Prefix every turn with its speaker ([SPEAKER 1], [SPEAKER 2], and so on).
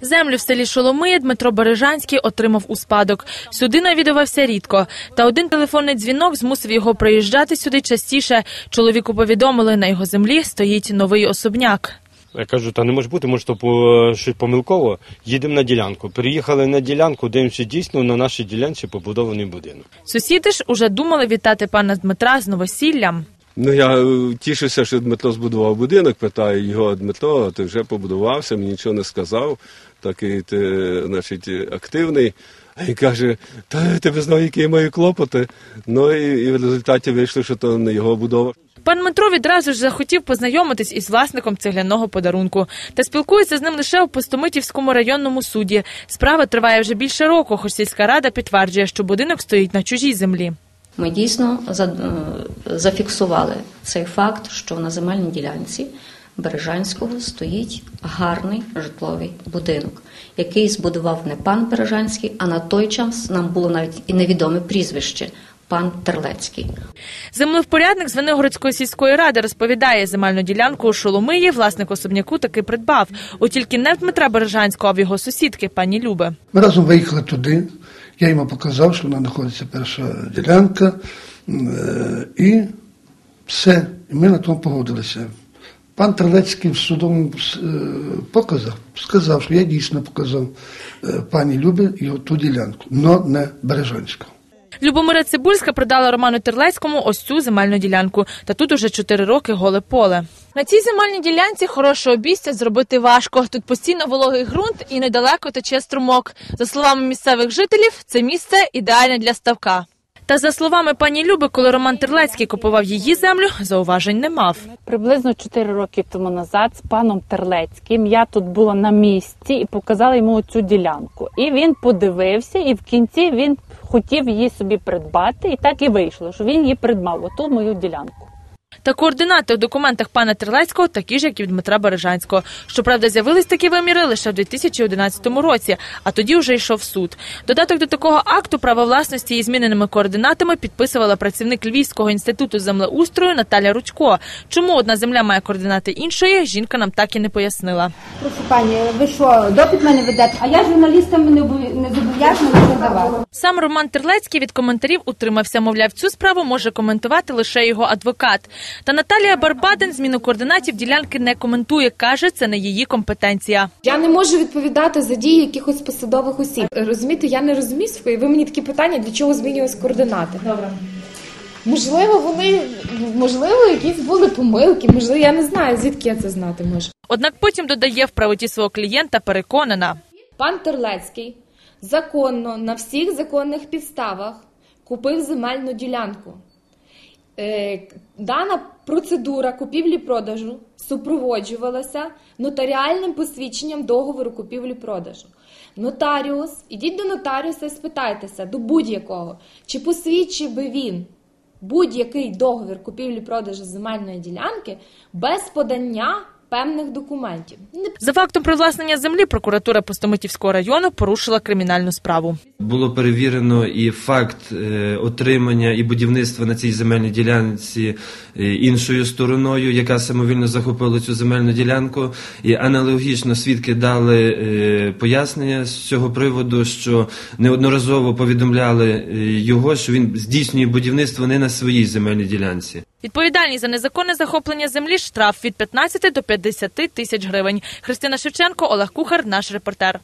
[SPEAKER 1] Землю в селі Шоломиє Дмитро Бережанський отримав у спадок. Сюди навідувався рідко. Та один телефонний дзвінок змусив його приїжджати сюди частіше. Чоловіку повідомили, на його землі стоїть новий особняк.
[SPEAKER 2] Я кажу, та не може бути, може то щось помилково. Їдемо на ділянку. Приїхали на ділянку, дивимося дійсно на нашій ділянці побудований будинок.
[SPEAKER 1] Сусіди ж уже думали вітати пана Дмитра з новосіллям.
[SPEAKER 3] Ну я е, тішуся, що Дмитро збудував будинок. Питаю його Дмитро, ти вже побудувався, мені нічого не сказав. Такий ти, значить, активний. А він каже, та ти знав, які маю клопоти. Ну і, і в результаті вийшло, що то не його будова.
[SPEAKER 1] Пан Дмитро відразу ж захотів познайомитись із власником цегляного подарунку. Та спілкується з ним лише у Пустомитівському районному суді. Справа триває вже більше року, хоч сільська рада підтверджує, що будинок стоїть на чужій землі.
[SPEAKER 4] Ми дійсно е, зафіксували цей факт, що на земельній ділянці Бережанського стоїть гарний житловий будинок, який збудував не пан Бережанський, а на той час нам було навіть і невідоме прізвище пан Терлецький.
[SPEAKER 1] Землевпорядник з Венигородської сільської ради розповідає, земельну ділянку у Шоломиї власник особняку таки придбав. От тільки не в Дмитра Бережанського, а в його сусідки, пані Люби.
[SPEAKER 5] Ми разом виїхали туди. Я йому показав, що вона знаходиться перша ділянка. е, І все. І ми на тому погодилися. Пан Трелецький в судовому е, показах сказав, що я дійсно показав е, пані Любі його ту ділянку, але не Бережанську.
[SPEAKER 1] Любомира Цибульська продала Роману Терлецькому ось цю земельну ділянку. Та тут уже чотири роки голе поле. На цій земельній ділянці хороше обійстя зробити важко. Тут постійно вологий ґрунт і недалеко тече струмок. За словами місцевих жителів, це місце ідеальне для ставка. Та за словами пані Люби, коли Роман Терлецький купував її землю, зауважень не мав.
[SPEAKER 6] Приблизно 4 роки тому назад з паном Терлецьким я тут була на місці і показала йому цю ділянку. І він подивився, і в кінці він хотів її собі придбати, і так і вийшло, що він її придбав, оту мою ділянку.
[SPEAKER 1] Та координати у документах пана Терлецького такі ж, як і в Дмитра Бережанського. Щоправда, з'явились такі виміри лише в 2011 році, а тоді вже йшов суд. Додаток до такого акту право власності із зміненими координатами підписувала працівник Львівського інституту землеустрою Наталя Ручко. Чому одна земля має координати іншої, жінка нам так і не пояснила.
[SPEAKER 7] Прошу пані, ви що, допит мене ведете? А я журналістам не обов'я- не зобов'язана давати.
[SPEAKER 1] Сам Роман Терлецький від коментарів утримався. Мовляв, цю справу може коментувати лише його адвокат. Та Наталія Барбадин зміну координатів ділянки не коментує. каже, це не її компетенція.
[SPEAKER 8] Я не можу відповідати за дії якихось посадових осіб. Розумієте, я не розумію своє. Ви мені такі питання, для чого змінювались координати? Добре. Можливо, вони можливо, якісь були помилки. Можливо, я не знаю, звідки я це знати можу.
[SPEAKER 1] Однак потім додає в правоті свого клієнта переконана.
[SPEAKER 8] Пан Терлецький законно на всіх законних підставах купив земельну ділянку. Е, Дана процедура купівлі-продажу супроводжувалася нотаріальним посвідченням договору купівлі-продажу. Нотаріус, ідіть до нотаріуса і спитайтеся до будь-якого, чи посвідчив би він будь-який договір купівлі-продажу земельної ділянки без подання певних документів. Не
[SPEAKER 1] За фактом привласнення землі прокуратура Пустомитівського району порушила кримінальну справу.
[SPEAKER 9] Було перевірено і факт е, отримання і будівництва на цій земельній ділянці е, іншою стороною, яка самовільно захопила цю земельну ділянку. І аналогічно свідки дали е, пояснення з цього приводу, що неодноразово повідомляли його, що він здійснює будівництво не на своїй земельній ділянці.
[SPEAKER 1] Відповідальність за незаконне захоплення землі штраф від 15 до 50 тисяч гривень. Христина Шевченко, Олег Кухар, наш репортер.